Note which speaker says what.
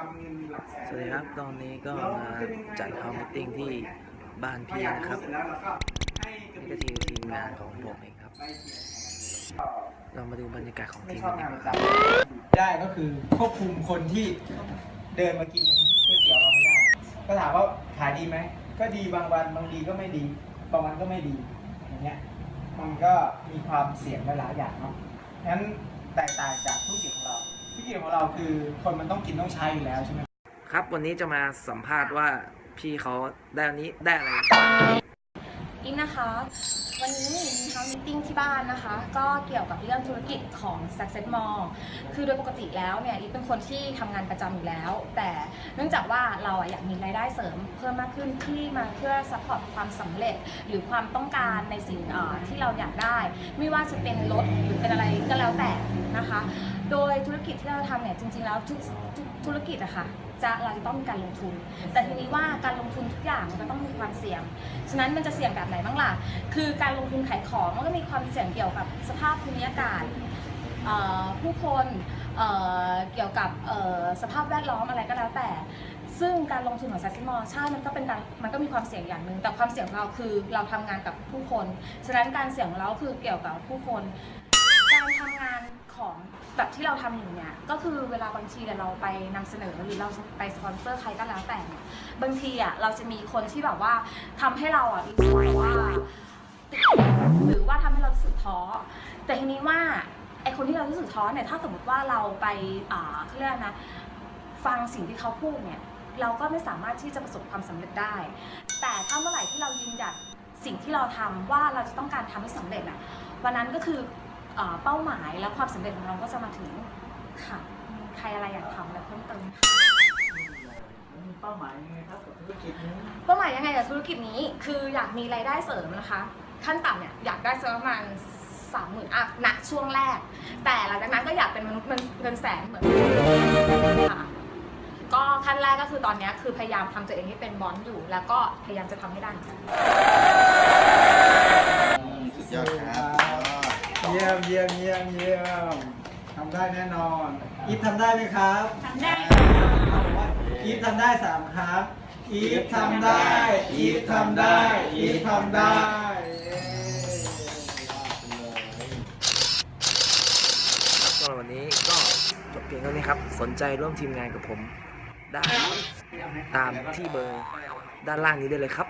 Speaker 1: สวัสดีครับ ตอนนี้ก็มาจัดเฮาส์มิทติ้งที่บ้านพี่นะครับนี่ก็ทีมทีมงานของผมเองครับ เรามาดูบรรยากาศของทีมกันดีกว่าครับ
Speaker 2: ได้ก็คือควบคุมคนที่เดินมากินก๋วยเตี๋ยวเราไม่ได้ ก็ถามว่าขายดีไหม ก็ดีบางวันบางดีก็ไม่ดี บางวันก็ไม่ดี อย่างเงี้ย มันก็มีความเสี่ยงหลายๆอย่างเนาะงั้นแตกต่างจากธุรกิจของเรา ธุรกิจของเราคือคนมันต้องกินต้องใช้อยู่แล้วใช่ไหม
Speaker 1: ครับ วันนี้จะมาสัมภาษณ์ว่าพี่เขาได้อันนี้ได้อะไรบ้าง
Speaker 3: อินนะคะ วันนี้มีทั้งมิทติ้งที่บ้านนะคะ ก็เกี่ยวกับเรื่องธุรกิจของ Success Mall คือโดยปกติแล้วเนี่ยลิเป็นคนที่ทำงานประจำอยู่แล้ว แต่เนื่องจากว่าเราอะอยากมีรายได้เสริมเพิ่มมากขึ้นที่มาเพื่อซัพพอร์ตความสำเร็จ หรือความต้องการในสิ่งเอ่อที่เราอยากได้ ไม่ว่าจะเป็นรถหรือเป็นอะไรก็แล้วแต่นะคะ โดยธุรกิจที่เราทำเนี่ยจริงๆแล้วทุกทุกธุรกิจอะค่ะจะเราจะต้องมีการลงทุน แต่ทีนี้ว่าการลงทุนทุกอย่างมันก็ต้องมีความเสี่ยง ฉะนั้นมันจะเสี่ยงแบบไหนบ้างล่ะ คือการลงทุนขายของมันก็มีความเสี่ยงเกี่ยวกับสภาพภูมิอากาศผู้คนเเกี่ยวกับสภาพแวดล้อมอะไรก็แล้วแต่ ซึ่งการลงทุนของ s ซ s มอใช่มันก็เป็นการมันก็มีความเสี่ยงอย่างหนึ่งแต่ความเสี่ยงของเราคือเราทำงานกับผู้คน ฉะนั้นการเสี่ยงของเราคือเกี่ยวกับผู้คน แบบที่เราทำอยู่เนี่ยก็คือเวลาบางทีเนี่ยเราไปนำเสนอหรือเราไปสปอนเซอร์ใครก็แล้วแต่เนี่ยบางทีอะเราจะมีคนที่แบบว่าทำให้เราอะรู้สึกแบบว่าติดหรือว่าทำให้เรารู้สึกท้อแต่ทีนี้ว่าไอคนที่เรารู้สึกท้อเนี่ยถ้าสมมติว่าเราไปอ่าเขาเรียกอะไรนะฟังสิ่งที่เขาพูดเนี่ยเราก็ไม่สามารถที่จะประสบความสำเร็จได้ แต่ถ้าเมื่อไหร่ที่เรายืนหยัดสิ่งที่เราทำว่าเราจะต้องการทำให้สำเร็จอะวันนั้นก็คือ เอ่อเป้าหมายและความสำเร็จของเราก็จะมาถึงค่ะใครอะไรอยากทำอะไรเพิ่มเติมค่ะ
Speaker 2: มีเป้าหมายยังไงครับกับธุรกิจนี้
Speaker 3: เป้าหมายยังไงกับธุรกิจนี้คืออยากมีรายได้เสริมนะคะ ขั้นต่ำเนี่ยอยากได้สักประมาณสามหมื่นอัพณช่วงแรก แต่หลังจากนั้นก็อยากเป็นมนุษย์เงินเงินแสนเหมือนค่ะก็ขั้นแรกก็คือตอนเนี้ยคือพยายามทำตัวเองให้เป็นบอลอยู่ แล้วก็พยายามจะทำให้ได้เหมือนกัน
Speaker 4: สุดยอดครับ
Speaker 2: เยี่ยมเยี่ยมเยี่ยมเยี่ยมทำได้แน่นอนอีฟทำได้ไหมครับทำได้อีฟทำได้สามครับอีฟทำได้อีฟทำได้อีฟทำได้
Speaker 1: สำหรับวันนี้ก็จบเพียงเท่านี้ครับ สนใจร่วมทีมงานกับผม ได้ตามที่เบอร์ด้านล่างนี้ได้เลยครับ